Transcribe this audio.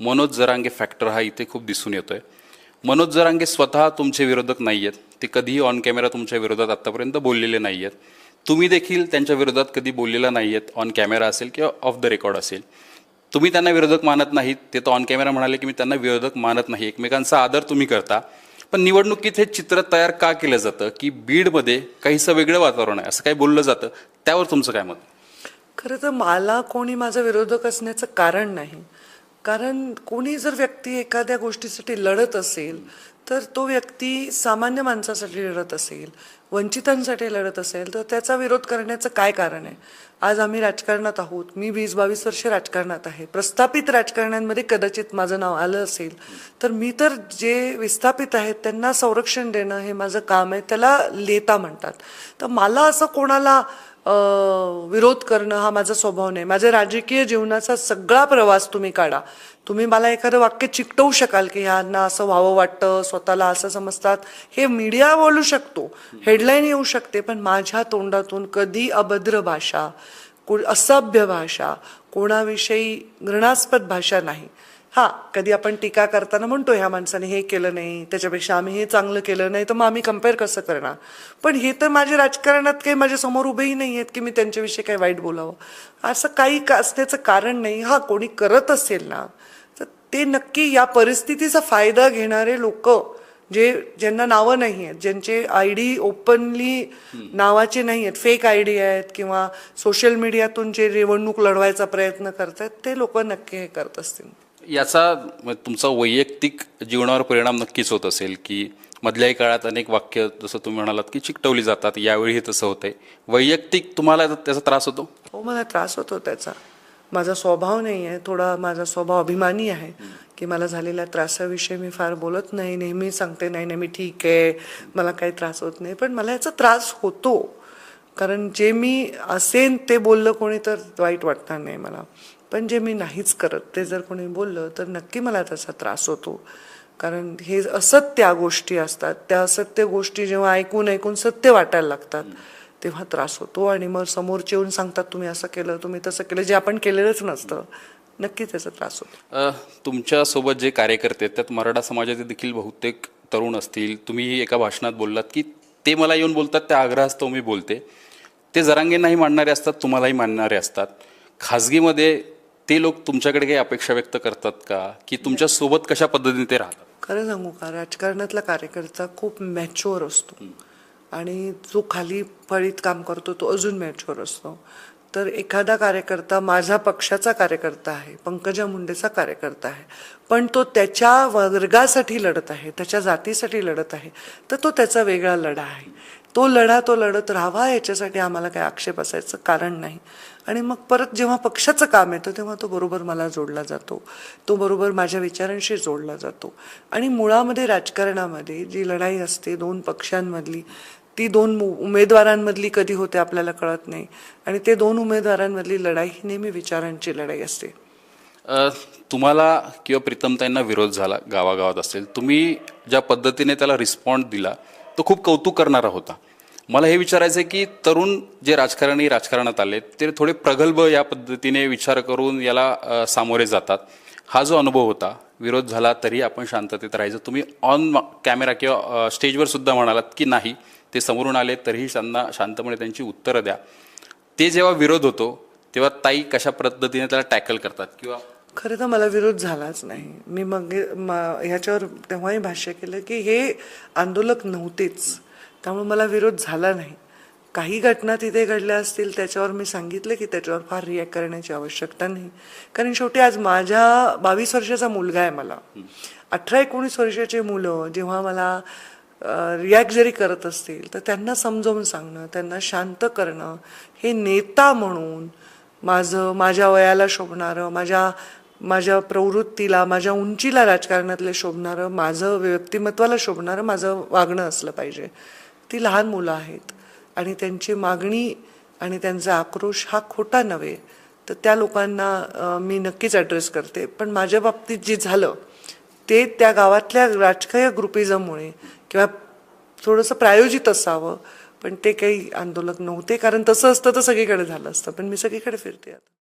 Manoj Jarange factor हा इथे खूप दिसून येतोय. मनोज जरांगे स्वतः तुमचे विरोधक नाही आहेत ते कधीही ऑन कॅमेरा तुमच्या विरोधात आतापर्यंत बोललेले नाही आहेत तुम्ही देखील त्यांच्या विरोधात कधी बोललेला नाही आहेत ऑन कॅमेरा असेल किंवा ऑफ द रेकॉर्ड असेल. तुम्ही त्यांना विरोधक मानत नाहीत. ते तर ऑन कॅमेरा म्हणाले की मी त्यांना विरोधक मानत नाही. एकमेकांचा आदर तुम्ही करता. पण निवडणुकीत हे चित्र तयार का केलं जातं? की बीडमध्ये काहीसं वेगळं वातावरण आहे असं काही बोललं जातं? त्यावर तुमचं काय मत? खरं तर मला कोणी माझा विरोधक असण्याचं कारण नाही. कारण कोणी जर व्यक्ती एखाद्या गोष्टीसाठी लढत असेल तर तो व्यक्ती सामान्य माणसासाठी लढत असेल वंचितांसाठी लढत असेल तर त्याचा विरोध करण्याचं काय कारण आहे? आज आम्ही राजकारणात आहोत मी वीस बावीस वर्ष राजकारणात आहे प्रस्थापित राजकारण्यांमध्ये कदाचित माझं नाव आलं असेल तर मी तर जे विस्थापित आहेत त्यांना संरक्षण देणं हे माझं काम आहे त्याला लेता म्हणतात. तर मला असं कोणाला विरोध करणं हा माझा स्वभाव नाही. माझ्या राजकीय जीवनाचा सगळा प्रवास तुम्ही काढा. तुम्ही मला एखादं वाक्य चिकटवू शकाल की ह्यांना असं व्हावं वाटतं स्वतःला असं समजतात. हे मीडिया बोलू शकतो. हेडलाईन येऊ शकते पण माझ्या तोंडातून कधी अभद्र भाषा को असभ्य भाषा कोणाविषयी घृणास्पद भाषा नाही. हा कधी आपण टीका करताना म्हणतो ह्या माणसाने हे केलं नाही त्याच्यापेक्षा आम्ही हे चांगलं केलं नाही तर मग आम्ही कंपेअर कसं करणार? पण हे तर माझ्या राजकारणात काही माझ्यासमोर उभेही नाही आहेत की मी त्यांच्याविषयी काही वाईट बोलावं. असं काही का असण्याचं कारण नाही. हा कोणी करत असेल ना तर ते नक्की या परिस्थितीचा फायदा घेणारे लोक जे ज्यांना नावं नाही आहेत ज्यांचे आय डी ओपनली नावाचे नाही आहेत फेक आय डी आहेत किंवा सोशल मीडियातून जे निवडणूक लढवायचा प्रयत्न करतात ते लोक नक्की हे करत असतील. याचा तुमचा वैयक्तिक जीवनावर परिणाम नक्कीच होत असेल की मधल्याही काळात अनेक वाक्य जसं तुम्ही म्हणालात की चिकटवली जातात यावेळी हे तसं होतंय. वैयक्तिक तुम्हाला त्याचा त्रास होतो? हो मला त्रास होतो त्याचा. माझा स्वभाव नाही आहे थोडा माझा स्वभाव अभिमानी आहे की मला झालेल्या त्रासाविषयी मी फार बोलत नाही नेहमी सांगते नाही नाही मी ठीक आहे मला काही त्रास होत नाही. पण मला याचा त्रास होतो. कारण जे मी असेन ते बोललं कोणी तर वाईट वाटणार नाही मला. पण जे मी नाहीच करत ते जर कोणी बोललं तर नक्की मला त्याचा त्रास होतो. कारण हे असत्य गोष्टी असतात. त्या असत्य गोष्टी जेव्हा ऐकून ऐकून सत्य वाटायला लागतात तेव्हा त्रास होतो. आणि मग समोरचे येऊन सांगतात तुम्ही असं केलं तुम्ही तसं केलं. जे आपण केलेलंच नसतं नक्की त्याचा त्रास होतो. तुमच्यासोबत जे कार्यकर्ते आहेत त्यात मराठा समाजाचे देखील बहुतेक तरुण असतील. तुम्ही एका भाषणात बोललात की ते मला येऊन बोलतात त्या आग्रहास्तव मी बोलते. ते जरांगेंनाही मानणारे असतात तुम्हालाही मानणारे असतात. खाजगीमध्ये ते लोक तुमच्याकडे काही अपेक्षा व्यक्त करतात का? की तुमच्यासोबत कशा पद्धतीने ते राहतात? खरं सांगू का? राजकारणातला कार्यकर्ता खूप मॅच्युअर असतो. आणि जो खाली फळीत काम करतो तो अजून मॅच्युअर असतो. तर एखादा कार्यकर्ता माझा पक्षाचा कार्यकर्ता आहे पंकजा मुंडेचा कार्यकर्ता आहे. पण तो त्याच्या वर्गासाठी लढत आहे त्याच्या जातीसाठी लढत आहे तर तो त्याचा वेगळा लढा आहे. तो लढा तो लढत राहावा याच्यासाठी आम्हाला काही आक्षेप असायचं कारण नाही. आणि मग परत जेव्हा पक्षाचं काम येतं तेव्हा तो बरोबर मला जोडला जातो. तो बरोबर माझ्या विचारांशी जोडला जातो. आणि मुळामध्ये राजकारणामध्ये जी लढाई असते दोन पक्षांमधली ती दोन मु- उमेदवारांमधली कधी होते आपल्याला कळत नाही. आणि ते दोन उमेदवारांमधली लढाई ही नेहमी विचारांची लढाई असते. तुम्हाला किंवा प्रीतमताईंना विरोध झाला गावागावात असेल तुम्ही ज्या पद्धतीने त्याला रिस्पॉन्ड दिला तो खूप कौतुक करणारा होता. मला हे विचारायचं आहे की तरुण जे राजकारणी राजकारणात आले ते थोडे प्रगल्भ या पद्धतीने विचार करून याला सामोरे जातात. हा जो अनुभव होता विरोध झाला तरी आपण शांततेत राहायचं. तुम्ही ऑन कॅमेरा किंवा स्टेजवर सुद्धा म्हणालात की नाही ते समोरून आले तरीही त्यांना शांतपणे त्यांची उत्तरं द्या. ते जेव्हा विरोध होतो तेव्हा ताई कशा पद्धतीने त्याला टॅकल करतात? किंवा खरं तर मला विरोध झालाच नाही. मी मग म- ह्याच्यावर तेव्हाही भाष्य केलं की हे आंदोलक नव्हतेच. त्यामुळे मला विरोध झाला नाही. काही घटना तिथे घडल्या असतील त्याच्यावर मी सांगितलं की त्याच्यावर फार रिॲक्ट करण्याची आवश्यकता नाही. कारण शेवटी आज माझ्या बावीस वर्षाचा मुलगा आहे मला. अठरा एकोणीस वर्षाचे मुलं जेव्हा मला रिॲक्ट जरी करत असतील तर त्यांना समजावून सांगणं त्यांना शांत करणं हे नेता म्हणून माझं माझ्या वयाला शोभणारं माझ्या माझ्या प्रवृत्तीला माझ्या उंचीला राजकारणातले शोभणारं माझं व्यक्तिमत्वाला शोभणारं माझं वागणं असलं पाहिजे. ती लहान मुलं आहेत आणि त्यांची मागणी आणि त्यांचा आक्रोश हा खोटा नव्हे. तर त्या लोकांना मी नक्कीच ॲड्रेस करते. पण माझ्या बाबतीत जे झालं ते त्या गावातल्या राजकीय ग्रुपिझममुळे किंवा थोडंसं प्रायोजित असावं. पण ते काही आंदोलक नव्हते कारण तसं असतं तर सगळीकडे झालं असतं. पण मी सगळीकडे फिरते आता.